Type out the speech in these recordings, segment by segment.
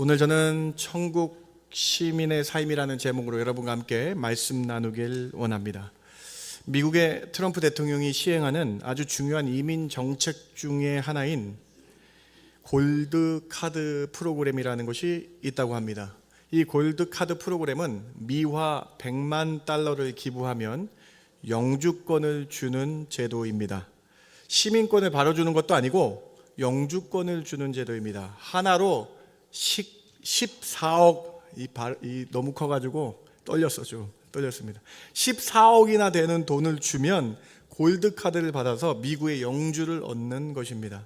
오늘 저는 천국 시민의 삶이라는 제목으로 여러분과 함께 말씀 나누길 원합니다. 미국의 트럼프 대통령이 시행하는 아주 중요한 이민 정책 중의 하나인 골드 카드 프로그램이라는 것이 있다고 합니다. 이 골드 카드 프로그램은 미화 100만 달러를 기부하면 영주권을 주는 제도입니다. 시민권을 바로 주는 것도 아니고 영주권을 주는 제도입니다. 하나로 14억 이, 발, 이 너무 커가지고 떨렸어 좀 떨렸습니다. 14억이나 되는 돈을 주면 골드 카드를 받아서 미국의 영주를 얻는 것입니다.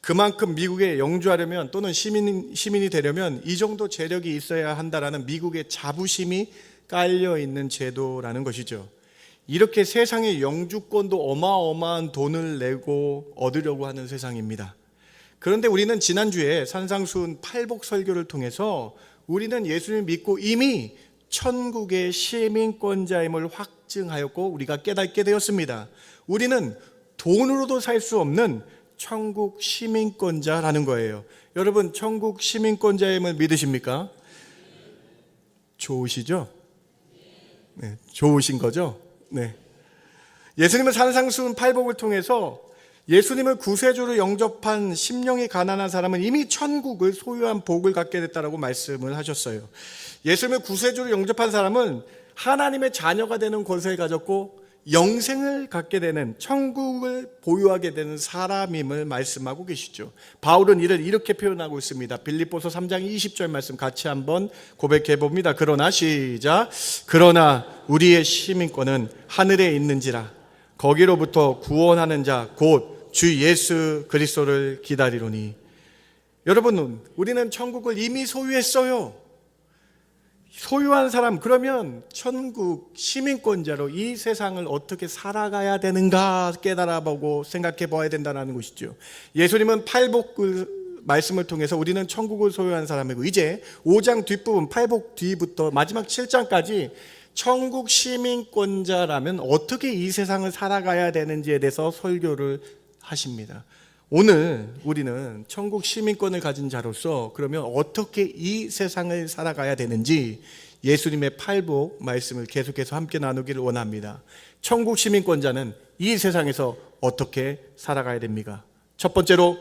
그만큼 미국에 영주하려면 또는 시민 시민이 되려면 이 정도 재력이 있어야 한다라는 미국의 자부심이 깔려 있는 제도라는 것이죠. 이렇게 세상의 영주권도 어마어마한 돈을 내고 얻으려고 하는 세상입니다. 그런데 우리는 지난주에 산상수훈 팔복 설교를 통해서 우리는 예수님 믿고 이미 천국의 시민권자임을 확증하였고 우리가 깨닫게 되었습니다. 우리는 돈으로도 살 수 없는 천국 시민권자라는 거예요. 여러분, 천국 시민권자임을 믿으십니까? 좋으시죠? 네, 좋으신 거죠? 네. 예수님은 산상수훈 팔복을 통해서 예수님을 구세주로 영접한 심령이 가난한 사람은 이미 천국을 소유한 복을 갖게 됐다라고 말씀을 하셨어요. 예수님을 구세주로 영접한 사람은 하나님의 자녀가 되는 권세를 가졌고 영생을 갖게 되는 천국을 보유하게 되는 사람임을 말씀하고 계시죠. 바울은 이를 이렇게 표현하고 있습니다. 빌립보서 3장 20절 말씀 같이 한번 고백해 봅니다. 그러나 시작. 그러나 우리의 시민권은 하늘에 있는지라 거기로부터 구원하는 자 곧 주 예수 그리스도를 기다리로니 여러분 우리는 천국을 이미 소유했어요. 소유한 사람 그러면 천국 시민권자로 이 세상을 어떻게 살아가야 되는가 깨달아보고 생각해 봐야 된다는 것이죠. 예수님은 팔복 말씀을 통해서 우리는 천국을 소유한 사람이고 이제 5장 뒷부분 팔복 뒤부터 마지막 7장까지 천국 시민권자라면 어떻게 이 세상을 살아가야 되는지에 대해서 설교를 하십니다. 오늘 우리는 천국 시민권을 가진 자로서 그러면 어떻게 이 세상을 살아가야 되는지 예수님의 팔복 말씀을 계속해서 함께 나누기를 원합니다. 천국 시민권자는 이 세상에서 어떻게 살아가야 됩니까? 첫 번째로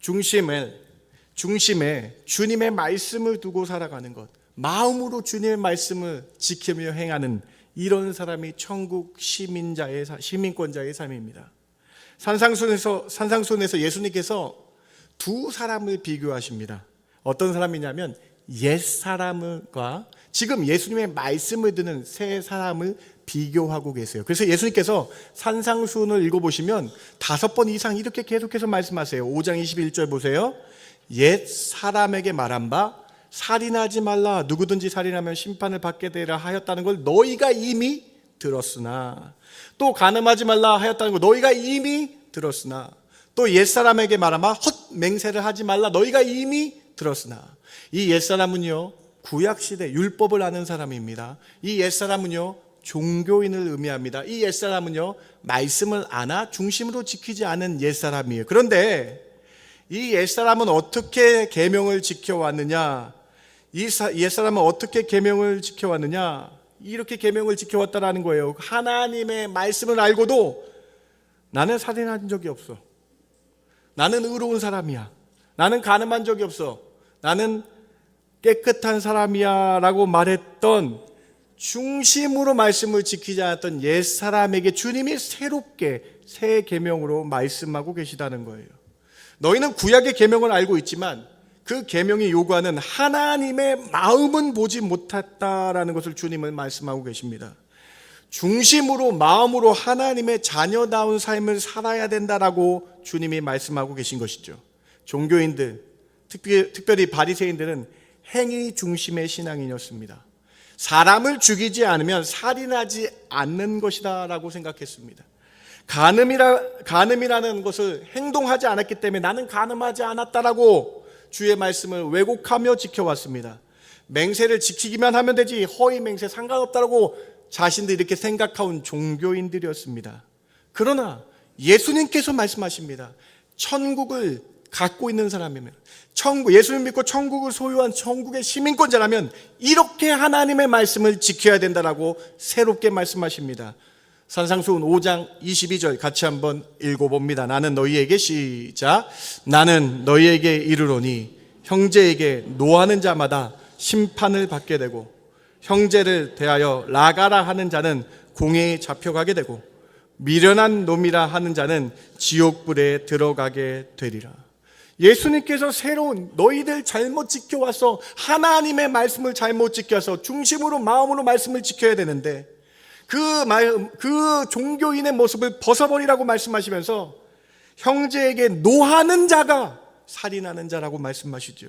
중심을 중심에 주님의 말씀을 두고 살아가는 것. 마음으로 주님의 말씀을 지키며 행하는 이런 사람이 천국 시민자의 시민권자의 삶입니다. 산상순에서 산상순에서 예수님께서 두 사람을 비교하십니다. 어떤 사람이냐면 옛 사람과 지금 예수님의 말씀을 듣는 새 사람을 비교하고 계세요. 그래서 예수님께서 산상순을 읽어보시면 다섯 번 이상 이렇게 계속해서 말씀하세요. 5장 21절 보세요. 옛 사람에게 말한 바 살인하지 말라 누구든지 살인하면 심판을 받게 되라 하였다는 걸 너희가 이미 들었으나 또 가늠하지 말라 하였다는 거 너희가 이미 들었으나. 또 옛사람에게 말하마 헛 맹세를 하지 말라 너희가 이미 들었으나. 이 옛사람은요 구약시대 율법을 아는 사람입니다. 이 옛사람은요 종교인을 의미합니다. 이 옛사람은요 말씀을 아나 중심으로 지키지 않은 옛사람이에요. 그런데 이 옛사람은 어떻게 계명을 지켜왔느냐? 이 옛사람은 어떻게 계명을 지켜왔느냐 이렇게 계명을 지켜왔다라는 거예요. 하나님의 말씀을 알고도 나는 살인한 적이 없어. 나는 의로운 사람이야. 나는 가늠한 적이 없어. 나는 깨끗한 사람이야라고 말했던 중심으로 말씀을 지키지 않았던 옛 사람에게 주님이 새롭게 새 계명으로 말씀하고 계시다는 거예요. 너희는 구약의 계명을 알고 있지만 그 계명이 요구하는 하나님의 마음은 보지 못했다라는 것을 주님은 말씀하고 계십니다. 중심으로 마음으로 하나님의 자녀다운 삶을 살아야 된다라고 주님이 말씀하고 계신 것이죠. 종교인들, 특별히 바리새인들은 행위 중심의 신앙인이었습니다. 사람을 죽이지 않으면 살인하지 않는 것이다라고 생각했습니다. 간음이라 간음이라는 것을 행동하지 않았기 때문에 나는 간음하지 않았다라고 주의 말씀을 왜곡하며 지켜왔습니다. 맹세를 지키기만 하면 되지 허위 맹세 상관없다라고 자신들 이렇게 생각하온 종교인들이었습니다. 그러나 예수님께서 말씀하십니다. 천국을 갖고 있는 사람이면 천국 예수님 믿고 천국을 소유한 천국의 시민권자라면 이렇게 하나님의 말씀을 지켜야 된다라고 새롭게 말씀하십니다. 산상수훈 5장 22절 같이 한번 읽어봅니다. 나는 너희에게 시작. 나는 너희에게 이르노니 형제에게 노하는 자마다 심판을 받게 되고 형제를 대하여 라가라 하는 자는 공회에 잡혀가게 되고 미련한 놈이라 하는 자는 지옥불에 들어가게 되리라. 예수님께서 새로운 너희들 잘못 지켜와서 하나님의 말씀을 잘못 지켜서 중심으로 마음으로 말씀을 지켜야 되는데 그 말, 그 종교인의 모습을 벗어버리라고 말씀하시면서 형제에게 노하는 자가 살인하는 자라고 말씀하시죠.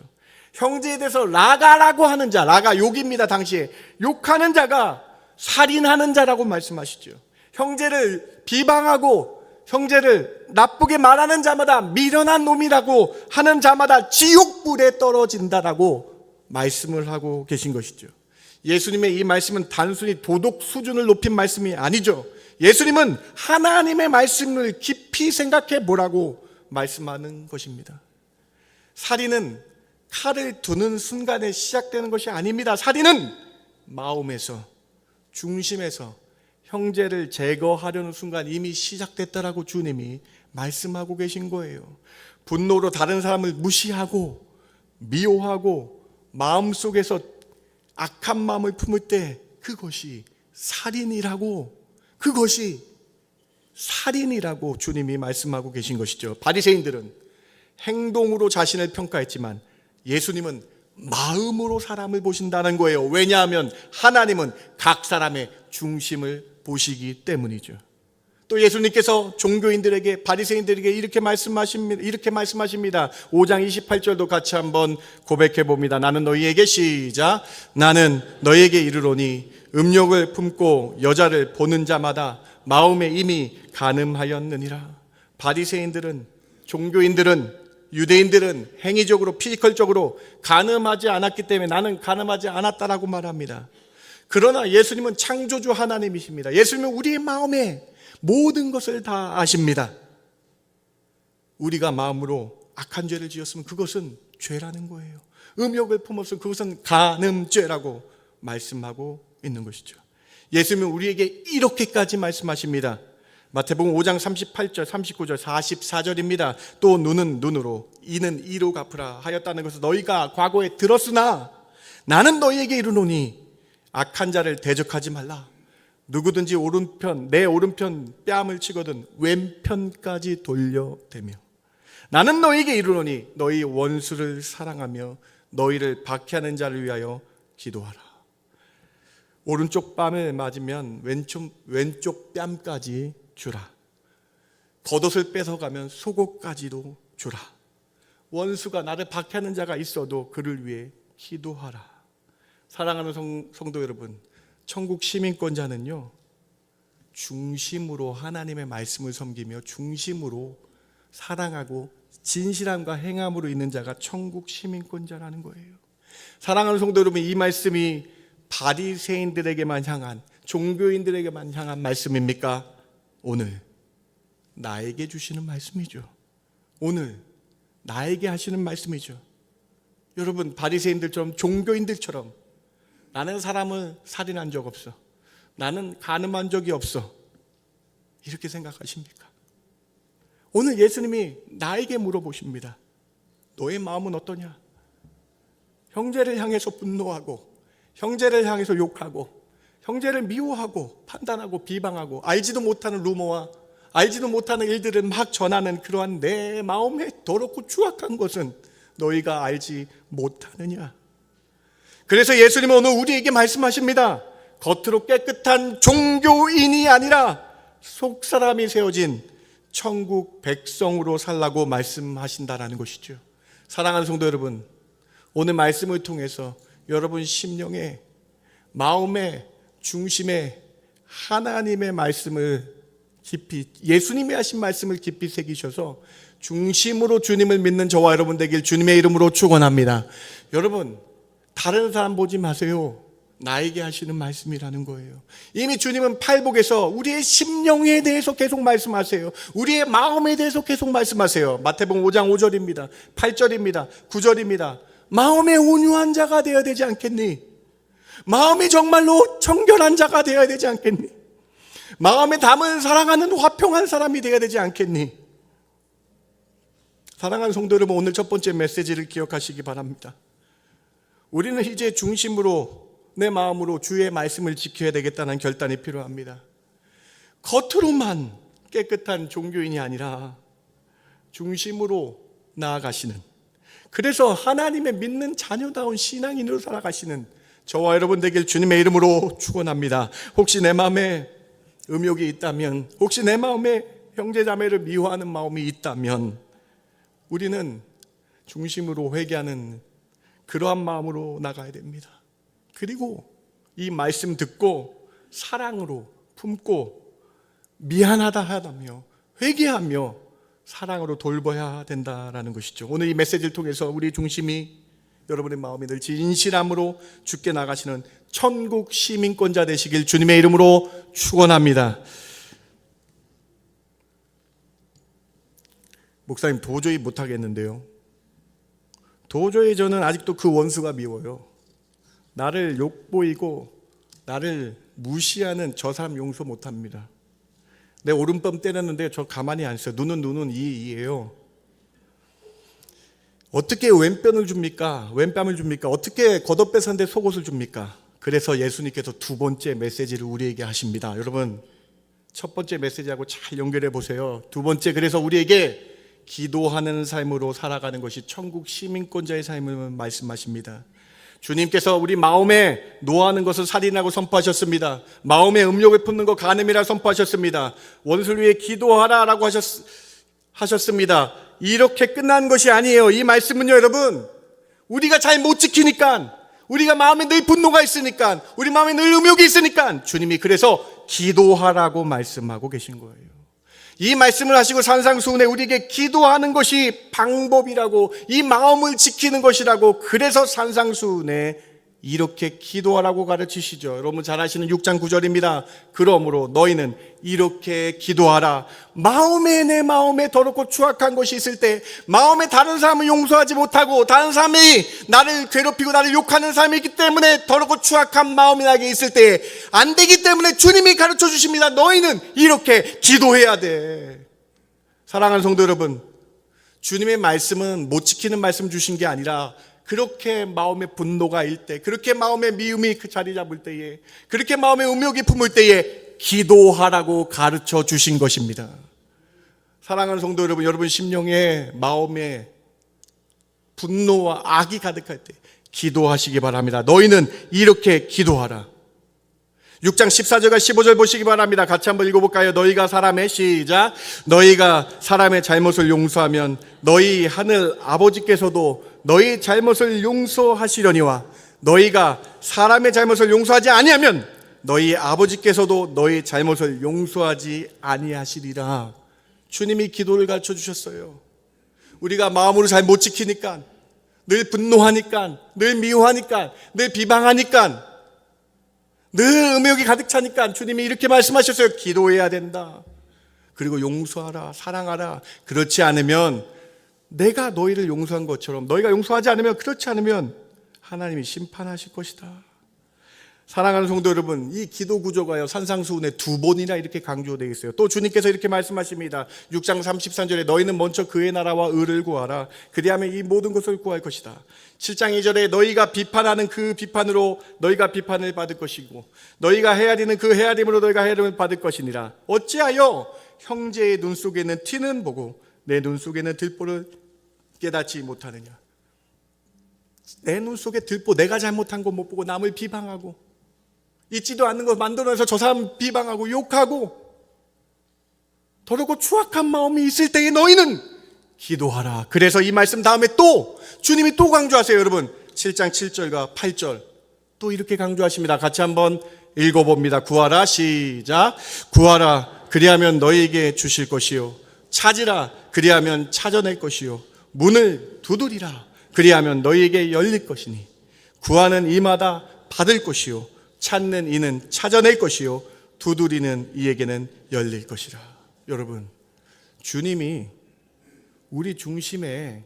형제에 대해서 라가라고 하는 자, 라가 욕입니다, 당시에. 욕하는 자가 살인하는 자라고 말씀하시죠. 형제를 비방하고 형제를 나쁘게 말하는 자마다 미련한 놈이라고 하는 자마다 지옥불에 떨어진다라고 말씀을 하고 계신 것이죠. 예수님의 이 말씀은 단순히 도덕 수준을 높인 말씀이 아니죠. 예수님은 하나님의 말씀을 깊이 생각해 보라고 말씀하는 것입니다. 살인은 칼을 두는 순간에 시작되는 것이 아닙니다. 살인은 마음에서, 중심에서 형제를 제거하려는 순간 이미 시작됐다라고 주님이 말씀하고 계신 거예요. 분노로 다른 사람을 무시하고 미워하고 마음속에서 악한 마음을 품을 때 그것이 살인이라고 그것이 살인이라고 주님이 말씀하고 계신 것이죠. 바리새인들은 행동으로 자신을 평가했지만 예수님은 마음으로 사람을 보신다는 거예요. 왜냐하면 하나님은 각 사람의 중심을 보시기 때문이죠. 또 예수님께서 종교인들에게 바리새인들에게 이렇게 말씀하십니다. 이렇게 말씀하십니다. 5장 28절도 같이 한번 고백해 봅니다. 나는 너희에게 시작 나는 너희에게 이르노니 음욕을 품고 여자를 보는 자마다 마음에 이미 간음하였느니라. 바리새인들은 종교인들은 유대인들은 행위적으로 피지컬적으로 간음하지 않았기 때문에 나는 간음하지 않았다라고 말합니다. 그러나 예수님은 창조주 하나님이십니다. 예수님은 우리의 마음에 모든 것을 다 아십니다. 우리가 마음으로 악한 죄를 지었으면 그것은 죄라는 거예요. 음욕을 품었으면 그것은 간음죄라고 말씀하고 있는 것이죠. 예수님은 우리에게 이렇게까지 말씀하십니다. 마태복음 5장 38절, 39절, 44절입니다. 또 눈은 눈으로, 이는 이로 갚으라 하였다는 것을 너희가 과거에 들었으나 나는 너희에게 이르노니 악한 자를 대적하지 말라. 누구든지 오른편 내 오른편 뺨을 치거든 왼편까지 돌려대며 나는 너희에게 이르노니 너희 원수를 사랑하며 너희를 박해하는 자를 위하여 기도하라. 오른쪽 뺨을 맞으면 왼쪽 왼쪽 뺨까지 주라. 겉옷을 뺏어가면 속옷까지도 주라. 원수가 나를 박해하는 자가 있어도 그를 위해 기도하라. 사랑하는 성, 성도 여러분, 천국 시민권자는요, 중심으로 하나님의 말씀을 섬기며 중심으로 사랑하고 진실함과 행함으로 있는 자가 천국 시민권자라는 거예요. 사랑하는 성도 여러분, 이 말씀이 바리새인들에게만 향한 종교인들에게만 향한 말씀입니까? 오늘 나에게 주시는 말씀이죠. 오늘 나에게 하시는 말씀이죠. 여러분 바리새인들처럼 종교인들처럼 나는 사람을 살인한 적 없어. 나는 간음한 적이 없어. 이렇게 생각하십니까? 오늘 예수님이 나에게 물어보십니다. 너의 마음은 어떠냐? 형제를 향해서 분노하고, 형제를 향해서 욕하고, 형제를 미워하고, 판단하고, 비방하고, 알지도 못하는 루머와 알지도 못하는 일들을 막 전하는 그러한 내 마음에 더럽고 추악한 것은 너희가 알지 못하느냐? 그래서 예수님은 오늘 우리에게 말씀하십니다. 겉으로 깨끗한 종교인이 아니라 속 사람이 세워진 천국 백성으로 살라고 말씀하신다라는 것이죠. 사랑하는 성도 여러분, 오늘 말씀을 통해서 여러분 심령에 마음의 중심에 하나님의 말씀을 깊이 예수님이 하신 말씀을 깊이 새기셔서 중심으로 주님을 믿는 저와 여러분 되길 주님의 이름으로 축원합니다. 여러분 다른 사람 보지 마세요. 나에게 하시는 말씀이라는 거예요. 이미 주님은 팔복에서 우리의 심령에 대해서 계속 말씀하세요. 우리의 마음에 대해서 계속 말씀하세요. 마태복음 5장 5절입니다. 8절입니다. 9절입니다. 마음에 온유한 자가 되어야 되지 않겠니? 마음이 정말로 청결한 자가 되어야 되지 않겠니? 마음에 담을 사랑하는 화평한 사람이 되어야 되지 않겠니? 사랑하는 성도 여러분, 오늘 첫 번째 메시지를 기억하시기 바랍니다. 우리는 이제 중심으로 내 마음으로 주의 말씀을 지켜야 되겠다는 결단이 필요합니다. 겉으로만 깨끗한 종교인이 아니라 중심으로 나아가시는 그래서 하나님의 믿는 자녀다운 신앙인으로 살아가시는 저와 여러분 되길 주님의 이름으로 축원합니다. 혹시 내 마음에 음욕이 있다면 혹시 내 마음에 형제 자매를 미워하는 마음이 있다면 우리는 중심으로 회개하는 그러한 마음으로 나가야 됩니다. 그리고 이 말씀 듣고 사랑으로 품고 미안하다 하다며 회개하며 사랑으로 돌봐야 된다라는 것이죠. 오늘 이 메시지를 통해서 우리 중심이 여러분의 마음이 늘 진실함으로 죽게 나가시는 천국 시민권자 되시길 주님의 이름으로 축원합니다. 목사님 도저히 못 하겠는데요. 도저히 저는 아직도 그 원수가 미워요. 나를 욕보이고 나를 무시하는 저 사람 용서 못 합니다. 내 오른밤 때렸는데 저 가만히 안 있어요. 눈은 눈은 이 이예요. 어떻게 왼편을 줍니까? 왼뺨을 줍니까? 어떻게 겉옷 벗었는데 속옷을 줍니까? 그래서 예수님께서 두 번째 메시지를 우리에게 하십니다. 여러분, 첫 번째 메시지하고 잘 연결해 보세요. 두 번째, 그래서 우리에게 기도하는 삶으로 살아가는 것이 천국 시민권자의 삶을 말씀하십니다. 주님께서 우리 마음에 노하는 것을 살인하고 선포하셨습니다. 마음에 음욕을 품는 것 간음이라 선포하셨습니다. 원수를 위해 기도하라라고 하셨, 하셨습니다. 이렇게 끝난 것이 아니에요. 이 말씀은요, 여러분. 우리가 잘 못 지키니까, 우리가 마음에 늘 분노가 있으니까, 우리 마음에 늘 음욕이 있으니까, 주님이 그래서 기도하라고 말씀하고 계신 거예요. 이 말씀을 하시고 산상수훈에 우리에게 기도하는 것이 방법이라고 이 마음을 지키는 것이라고 그래서 산상수훈에 이렇게 기도하라고 가르치시죠. 여러분 잘 아시는 6장 9절입니다. 그러므로 너희는 이렇게 기도하라. 마음에 내 마음에 더럽고 추악한 것이 있을 때 마음에 다른 사람을 용서하지 못하고 다른 사람이 나를 괴롭히고 나를 욕하는 사람이 있기 때문에 더럽고 추악한 마음이 나게 있을 때 안 되기 때문에 주님이 가르쳐 주십니다. 너희는 이렇게 기도해야 돼. 사랑하는 성도 여러분, 주님의 말씀은 못 지키는 말씀 주신 게 아니라 그렇게 마음의 분노가 일 때, 그렇게 마음의 미움이 그 자리 잡을 때에, 그렇게 마음의 음욕이 품을 때에 기도하라고 가르쳐 주신 것입니다. 사랑하는 성도 여러분, 여러분 심령에 마음에 분노와 악이 가득할 때 기도하시기 바랍니다. 너희는 이렇게 기도하라. 6장 14절과 15절 보시기 바랍니다. 같이 한번 읽어볼까요? 너희가 사람의 시작. 너희가 사람의 잘못을 용서하면 너희 하늘 아버지께서도 너희 잘못을 용서하시려니와 너희가 사람의 잘못을 용서하지 아니하면 너희 아버지께서도 너희 잘못을 용서하지 아니하시리라. 주님이 기도를 가르쳐 주셨어요. 우리가 마음으로 잘 못 지키니까 늘 분노하니까 늘 미워하니까 늘 비방하니까 늘 음욕이 가득 차니까 주님이 이렇게 말씀하셨어요. 기도해야 된다. 그리고 용서하라, 사랑하라. 그렇지 않으면 내가 너희를 용서한 것처럼 너희가 용서하지 않으면 그렇지 않으면 하나님이 심판하실 것이다. 사랑하는 성도 여러분, 이 기도 구조가요, 산상수훈에 두 번이나 이렇게 강조되어 있어요. 또 주님께서 이렇게 말씀하십니다. 6장 33절에 너희는 먼저 그의 나라와 의를 구하라. 그리하면 이 모든 것을 구할 것이다. 7장 2절에 너희가 비판하는 그 비판으로 너희가 비판을 받을 것이고, 너희가 헤아리는 그 헤아림으로 너희가 헤아림을 받을 것이니라. 어찌하여 형제의 눈 속에는 티는 보고 내 눈 속에는 들보를 깨닫지 못하느냐. 내 눈 속에 들보, 내가 잘못한 거 못 보고 남을 비방하고, 있지도 않는 것 만들어내서 저 사람 비방하고 욕하고 더럽고 추악한 마음이 있을 때에 너희는 기도하라. 그래서 이 말씀 다음에 또 주님이 또 강조하세요, 여러분. 7장 7절과 8절. 또 이렇게 강조하십니다. 같이 한번 읽어봅니다. 구하라. 시작. 구하라. 그리하면 너희에게 주실 것이요. 찾으라. 그리하면 찾아낼 것이요. 문을 두드리라. 그리하면 너희에게 열릴 것이니. 구하는 이마다 받을 것이요 찾는 이는 찾아낼 것이요 두드리는 이에게는 열릴 것이라. 여러분, 주님이 우리 중심에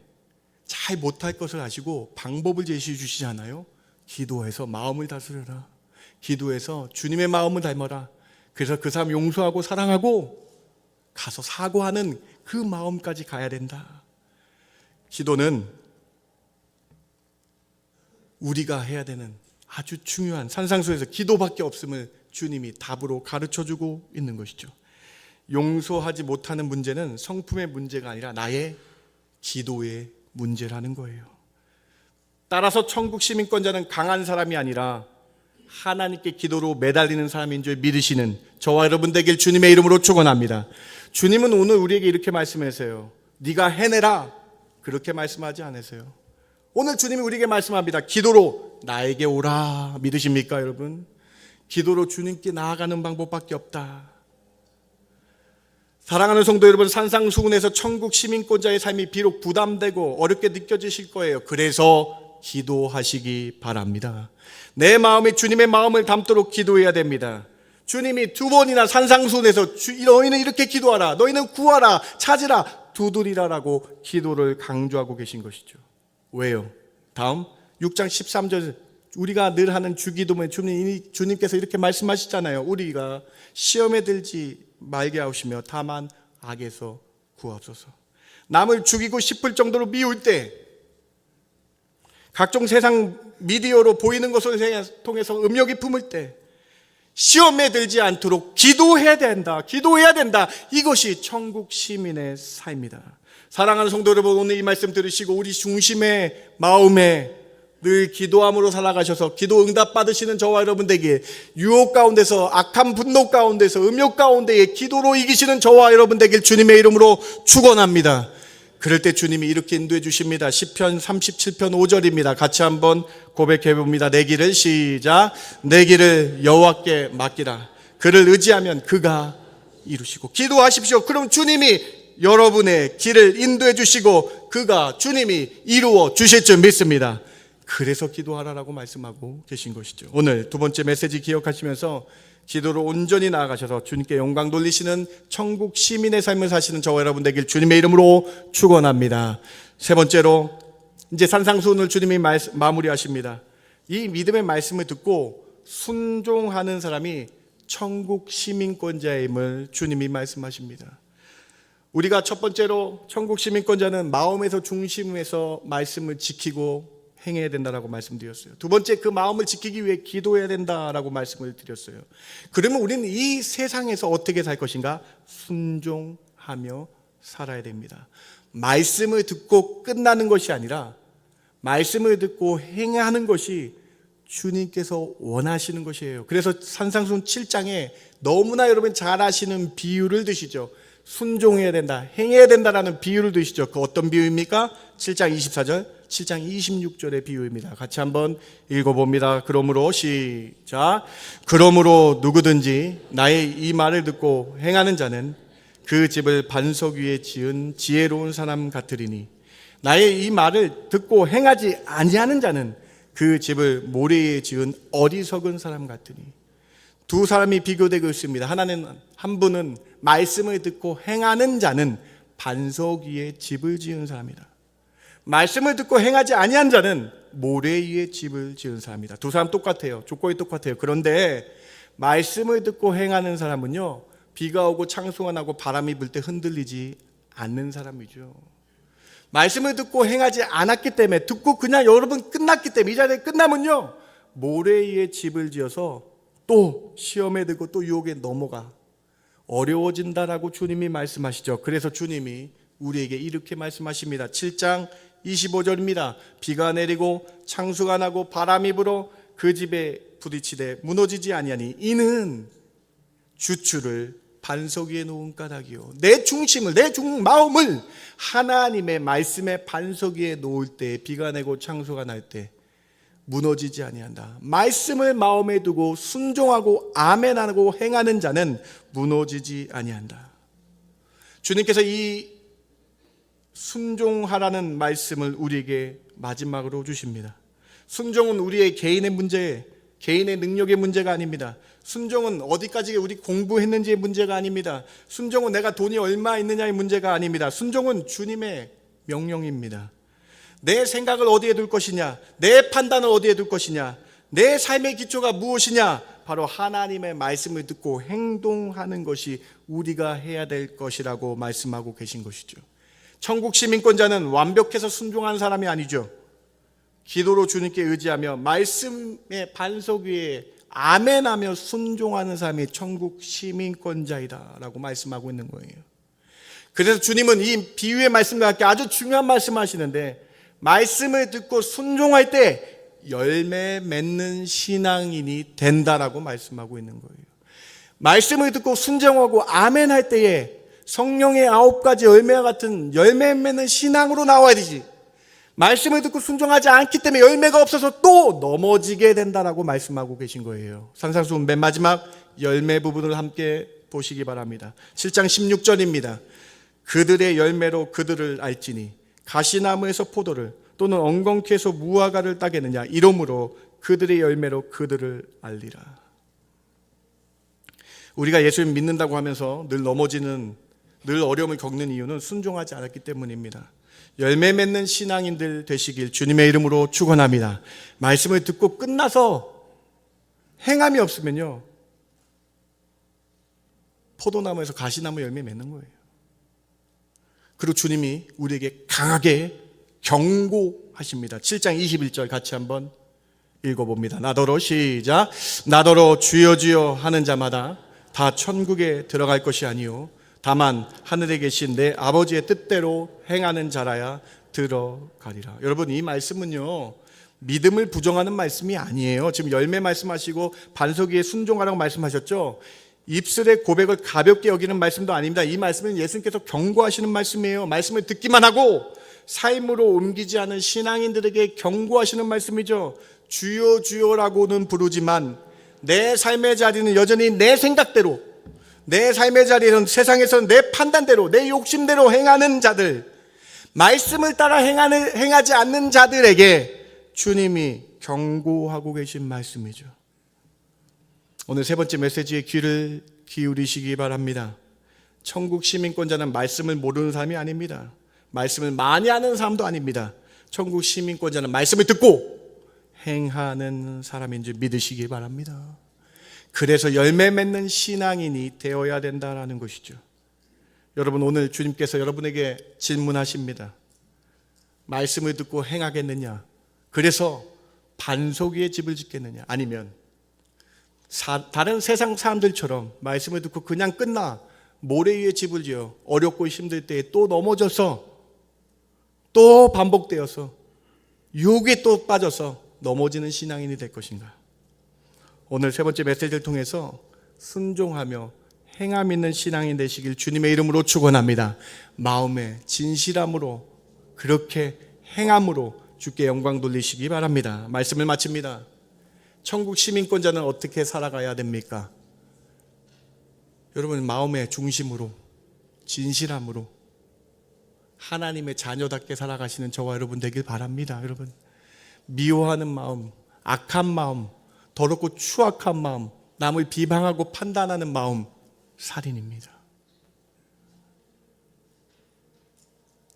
잘 못할 것을 아시고 방법을 제시해 주시잖아요. 기도해서 마음을 다스려라. 기도해서 주님의 마음을 닮아라. 그래서 그 사람 용서하고 사랑하고 가서 사과하는 그 마음까지 가야 된다. 기도는 우리가 해야 되는 아주 중요한 산상수에서 기도밖에 없음을 주님이 답으로 가르쳐 주고 있는 것이죠. 용서하지 못하는 문제는 성품의 문제가 아니라 나의 기도의 문제라는 거예요. 따라서 천국 시민권자는 강한 사람이 아니라 하나님께 기도로 매달리는 사람인 줄 믿으시는 저와 여러분 되길 주님의 이름으로 축원합니다. 주님은 오늘 우리에게 이렇게 말씀하세요. 네가 해내라. 그렇게 말씀하지 않으세요. 오늘 주님이 우리에게 말씀합니다. 기도로 나에게 오라. 믿으십니까, 여러분? 기도로 주님께 나아가는 방법밖에 없다. 사랑하는 성도 여러분, 산상수훈에서 천국 시민권자의 삶이 비록 부담되고 어렵게 느껴지실 거예요. 그래서 기도하시기 바랍니다. 내 마음에 주님의 마음을 담도록 기도해야 됩니다. 주님이 두 번이나 산상수훈에서 주- 너희는 이렇게 기도하라. 너희는 구하라. 찾으라. 두드리라라고 기도를 강조하고 계신 것이죠. 왜요? 다음 6장 13절 우리가 늘 하는 주기도문에 주님, 주님께서 이렇게 말씀하시잖아요. 우리가 시험에 들지 말게 하시며 다만 악에서 구하옵소서. 남을 죽이고 싶을 정도로 미울 때 각종 세상 미디어로 보이는 것을 통해서 음욕이 품을 때 시험에 들지 않도록 기도해야 된다. 기도해야 된다. 이것이 천국 시민의 삶이다. 사랑하는 성도 여러분, 오늘 이 말씀 들으시고 우리 중심의 마음에 늘 기도함으로 살아가셔서 기도 응답 받으시는 저와 여러분들에게 유혹 가운데서 악한 분노 가운데서 음욕 가운데에 기도로 이기시는 저와 여러분 되길 주님의 이름으로 축원합니다. 그럴 때 주님이 이렇게 인도해 주십니다. 시편 37편 5절입니다. 같이 한번 고백해 봅니다. 내 길을 시작. 내 길을 여호와께 맡기라. 그를 의지하면 그가 이루시고 기도하십시오. 그럼 주님이 여러분의 길을 인도해 주시고 그가 주님이 이루어 주실 줄 믿습니다. 그래서 기도하라라고 말씀하고 계신 것이죠. 오늘 두 번째 메시지 기억하시면서 기도로 온전히 나아가셔서 주님께 영광 돌리시는 천국 시민의 삶을 사시는 저와 여러분 되길 주님의 이름으로 축원합니다. 세 번째로 이제 산상수훈을 주님이 마무리하십니다. 이 믿음의 말씀을 듣고 순종하는 사람이 천국 시민권자임을 주님이 말씀하십니다. 우리가 첫 번째로 천국 시민권자는 마음에서 중심에서 말씀을 지키고 행해야 된다라고 말씀드렸어요. 두 번째 그 마음을 지키기 위해 기도해야 된다라고 말씀을 드렸어요. 그러면 우리는 이 세상에서 어떻게 살 것인가? 순종하며 살아야 됩니다. 말씀을 듣고 끝나는 것이 아니라 말씀을 듣고 행하는 것이 주님께서 원하시는 것이에요. 그래서 산상순 7장에 너무나 여러분 잘 아시는 비유를 드시죠. 순종해야 된다, 행해야 된다라는 비유를 드시죠. 그 어떤 비유입니까? 7장 24절, 7장 26절의 비유입니다. 같이 한번 읽어봅니다. 그러므로 시작. 그러므로 누구든지 나의 이 말을 듣고 행하는 자는 그 집을 반석 위에 지은 지혜로운 사람 같으리니 나의 이 말을 듣고 행하지 아니하는 자는 그 집을 모래에 지은 어리석은 사람 같으니 두 사람이 비교되고 있습니다. 하나는 한 분은 말씀을 듣고 행하는 자는 반석 위에 집을 지은 사람이다. 말씀을 듣고 행하지 아니한 자는 모래 위에 집을 지은 사람이다. 두 사람 똑같아요. 조건이 똑같아요. 그런데 말씀을 듣고 행하는 사람은요. 비가 오고 창수가 나고 바람이 불 때 흔들리지 않는 사람이죠. 말씀을 듣고 행하지 않았기 때문에 듣고 그냥 여러분 끝났기 때문에 이 자리에 끝나면요. 모래 위에 집을 지어서 또 시험에 들고 또 유혹에 넘어가 어려워진다라고 주님이 말씀하시죠. 그래서 주님이 우리에게 이렇게 말씀하십니다. 7장 25절입니다. 비가 내리고 창수가 나고 바람이 불어 그 집에 부딪히되 무너지지 아니하니 이는 주추를 반석 위에 놓은 까닭이요. 내 중심을 내 중 마음을 하나님의 말씀의 반석 위에 놓을 때 비가 내고 창수가 날 때 무너지지 아니한다. 말씀을 마음에 두고 순종하고 아멘하고 행하는 자는 무너지지 아니한다. 주님께서 이 순종하라는 말씀을 우리에게 마지막으로 주십니다. 순종은 우리의 개인의 문제, 개인의 능력의 문제가 아닙니다. 순종은 어디까지 우리 공부했는지의 문제가 아닙니다. 순종은 내가 돈이 얼마 있느냐의 문제가 아닙니다. 순종은 주님의 명령입니다. 내 생각을 어디에 둘 것이냐? 내 판단을 어디에 둘 것이냐? 내 삶의 기초가 무엇이냐? 바로 하나님의 말씀을 듣고 행동하는 것이 우리가 해야 될 것이라고 말씀하고 계신 것이죠. 천국 시민권자는 완벽해서 순종한 사람이 아니죠. 기도로 주님께 의지하며 말씀의 반석 위에 아멘하며 순종하는 사람이 천국 시민권자이다라고 말씀하고 있는 거예요. 그래서 주님은 이 비유의 말씀과 함께 아주 중요한 말씀 하시는데 말씀을 듣고 순종할 때 열매 맺는 신앙인이 된다라고 말씀하고 있는 거예요. 말씀을 듣고 순종하고 아멘 할 때에 성령의 아홉 가지 열매와 같은 열매 맺는 신앙으로 나와야 되지. 말씀을 듣고 순종하지 않기 때문에 열매가 없어서 또 넘어지게 된다라고 말씀하고 계신 거예요. 산상수훈 맨 마지막 열매 부분을 함께 보시기 바랍니다. 7장 16절입니다. 그들의 열매로 그들을 알지니 가시나무에서 포도를 또는 엉겅퀴에서 무화과를 따겠느냐 이러므로 그들의 열매로 그들을 알리라. 우리가 예수님 믿는다고 하면서 늘 넘어지는 늘 어려움을 겪는 이유는 순종하지 않았기 때문입니다. 열매 맺는 신앙인들 되시길 주님의 이름으로 축원합니다. 말씀을 듣고 끝나서 행함이 없으면요. 포도나무에서 가시나무 열매 맺는 거예요. 그리고 주님이 우리에게 강하게 경고하십니다. 7장 21절 같이 한번 읽어봅니다. 나더러 시작. 나더러 주여 주여 하는 자마다 다 천국에 들어갈 것이 아니요 다만 하늘에 계신 내 아버지의 뜻대로 행하는 자라야 들어가리라. 여러분 이 말씀은요. 믿음을 부정하는 말씀이 아니에요. 지금 열매 말씀하시고 반석 위에 순종하라고 말씀하셨죠. 입술의 고백을 가볍게 여기는 말씀도 아닙니다. 이 말씀은 예수님께서 경고하시는 말씀이에요. 말씀을 듣기만 하고 삶으로 옮기지 않은 신앙인들에게 경고하시는 말씀이죠. 주여 주여라고는 부르지만 내 삶의 자리는 여전히 내 생각대로 내 삶의 자리는 세상에서 내 판단대로 내 욕심대로 행하는 자들 말씀을 따라 행하는, 행하지 않는 자들에게 주님이 경고하고 계신 말씀이죠. 오늘 세 번째 메시지에 귀를 기울이시기 바랍니다. 천국 시민권자는 말씀을 모르는 사람이 아닙니다. 말씀을 많이 아는 사람도 아닙니다. 천국 시민권자는 말씀을 듣고 행하는 사람인 줄 믿으시기 바랍니다. 그래서 열매 맺는 신앙인이 되어야 된다라는 것이죠. 여러분 오늘 주님께서 여러분에게 질문하십니다. 말씀을 듣고 행하겠느냐? 그래서 반석 위에 집을 짓겠느냐? 아니면 사, 다른 세상 사람들처럼 말씀을 듣고 그냥 끝나 모래 위에 집을 지어 어렵고 힘들 때에 또 넘어져서 또 반복되어서 유혹에 또 빠져서 넘어지는 신앙인이 될 것인가? 오늘 세 번째 메시지를 통해서 순종하며 행함 있는 신앙인 되시길 주님의 이름으로 축원합니다. 마음의 진실함으로 그렇게 행함으로 주께 영광 돌리시기 바랍니다. 말씀을 마칩니다. 천국 시민권자는 어떻게 살아가야 됩니까? 여러분 마음의 중심으로 진실함으로 하나님의 자녀답게 살아가시는 저와 여러분 되길 바랍니다. 여러분 미워하는 마음, 악한 마음, 더럽고 추악한 마음, 남을 비방하고 판단하는 마음 살인입니다.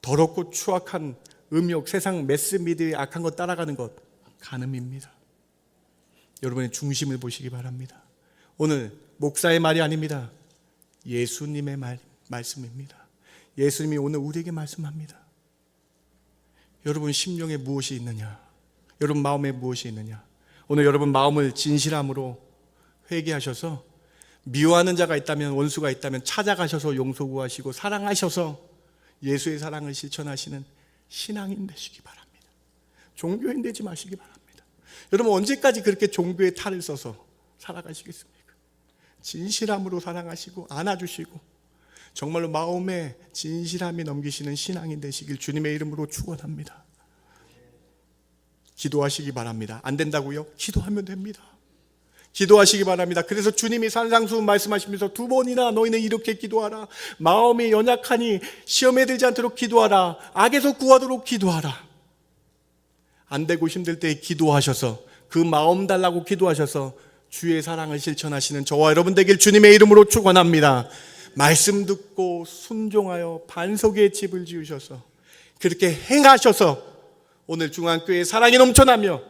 더럽고 추악한 음욕, 세상 매스미디어의 악한 것 따라가는 것 간음입니다. 여러분의 중심을 보시기 바랍니다. 오늘 목사의 말이 아닙니다. 예수님의 말, 말씀입니다. 예수님이 오늘 우리에게 말씀합니다. 여러분 심령에 무엇이 있느냐? 여러분 마음에 무엇이 있느냐? 오늘 여러분 마음을 진실함으로 회개하셔서 미워하는 자가 있다면 원수가 있다면 찾아가셔서 용서 구하시고 사랑하셔서 예수의 사랑을 실천하시는 신앙인 되시기 바랍니다. 종교인 되지 마시기 바랍니다. 여러분 언제까지 그렇게 종교의 탈을 써서 살아가시겠습니까? 진실함으로 사랑하시고 안아주시고 정말로 마음에 진실함이 넘기시는 신앙인 되시길 주님의 이름으로 축원합니다. 기도하시기 바랍니다. 안 된다고요? 기도하면 됩니다. 기도하시기 바랍니다. 그래서 주님이 산상수 말씀하시면서 두 번이나 너희는 이렇게 기도하라. 마음이 연약하니 시험에 들지 않도록 기도하라. 악에서 구하도록 기도하라. 안 되고 힘들 때 기도하셔서 그그 마음 달라고 기도하셔서 주의 사랑을 실천하시는 저와 여러분 되길 주님의 이름으로 축원합니다. 말씀 듣고 순종하여 반석의 집을 지으셔서 그렇게 행하셔서 오늘 중앙교회 사랑이 넘쳐나며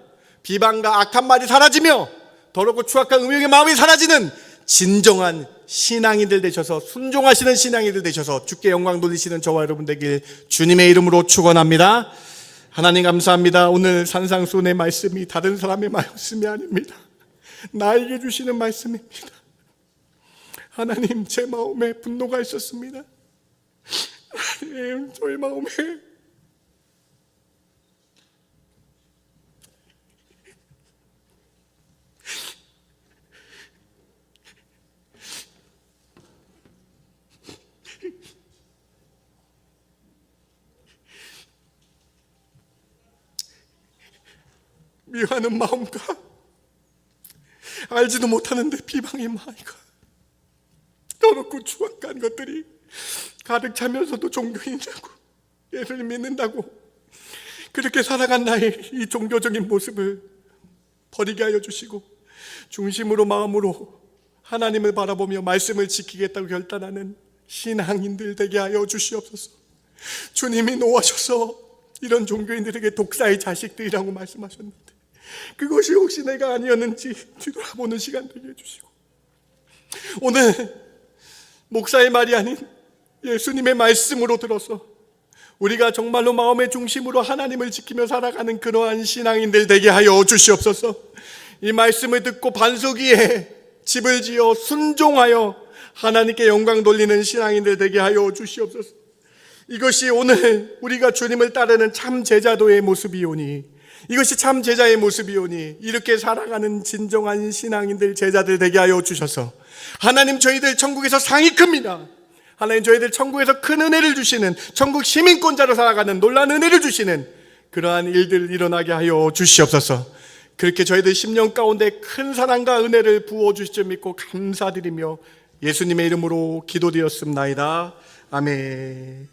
비방과 악한 말이 사라지며 더럽고 추악한 음욕의 마음이 사라지는 진정한 신앙이들 되셔서 순종하시는 신앙이들 되셔서 주께 영광 돌리시는 저와 여러분 되길 주님의 이름으로 축원합니다. 하나님 감사합니다. 오늘 산상수훈의 말씀이 다른 사람의 말씀이 아닙니다. 나에게 주시는 말씀입니다. 하나님 제 마음에 분노가 있었습니다. 하나님 저의 마음에 미워하는 마음과 알지도 못하는데 비방의 마음과 더럽고 추악한 것들이 가득 차면서도 종교인이라고 예수님 믿는다고 그렇게 살아간 나의 이 종교적인 모습을 버리게 하여 주시고 중심으로 마음으로 하나님을 바라보며 말씀을 지키겠다고 결단하는 신앙인들 되게 하여 주시옵소서. 주님이 노하셔서 이런 종교인들에게 독사의 자식들이라고 말씀하셨는데 그것이 혹시 내가 아니었는지 뒤돌아보는 시간 되게 해주시고 오늘 목사의 말이 아닌 예수님의 말씀으로 들어서 우리가 정말로 마음의 중심으로 하나님을 지키며 살아가는 그러한 신앙인들 되게 하여 주시옵소서. 이 말씀을 듣고 반석 위에 집을 지어 순종하여 하나님께 영광 돌리는 신앙인들 되게 하여 주시옵소서. 이것이 오늘 우리가 주님을 따르는 참 제자도의 모습이오니 이것이 참 제자의 모습이오니 이렇게 살아가는 진정한 신앙인들 제자들 되게 하여 주셔서 하나님 저희들 천국에서 상이 큽니다. 하나님 저희들 천국에서 큰 은혜를 주시는 천국 시민권자로 살아가는 놀라운 은혜를 주시는 그러한 일들 일어나게 하여 주시옵소서. 그렇게 저희들 10년 가운데 큰 사랑과 은혜를 부어 주실 줄 믿고 감사드리며 예수님의 이름으로 기도드렸습나이다. 아멘.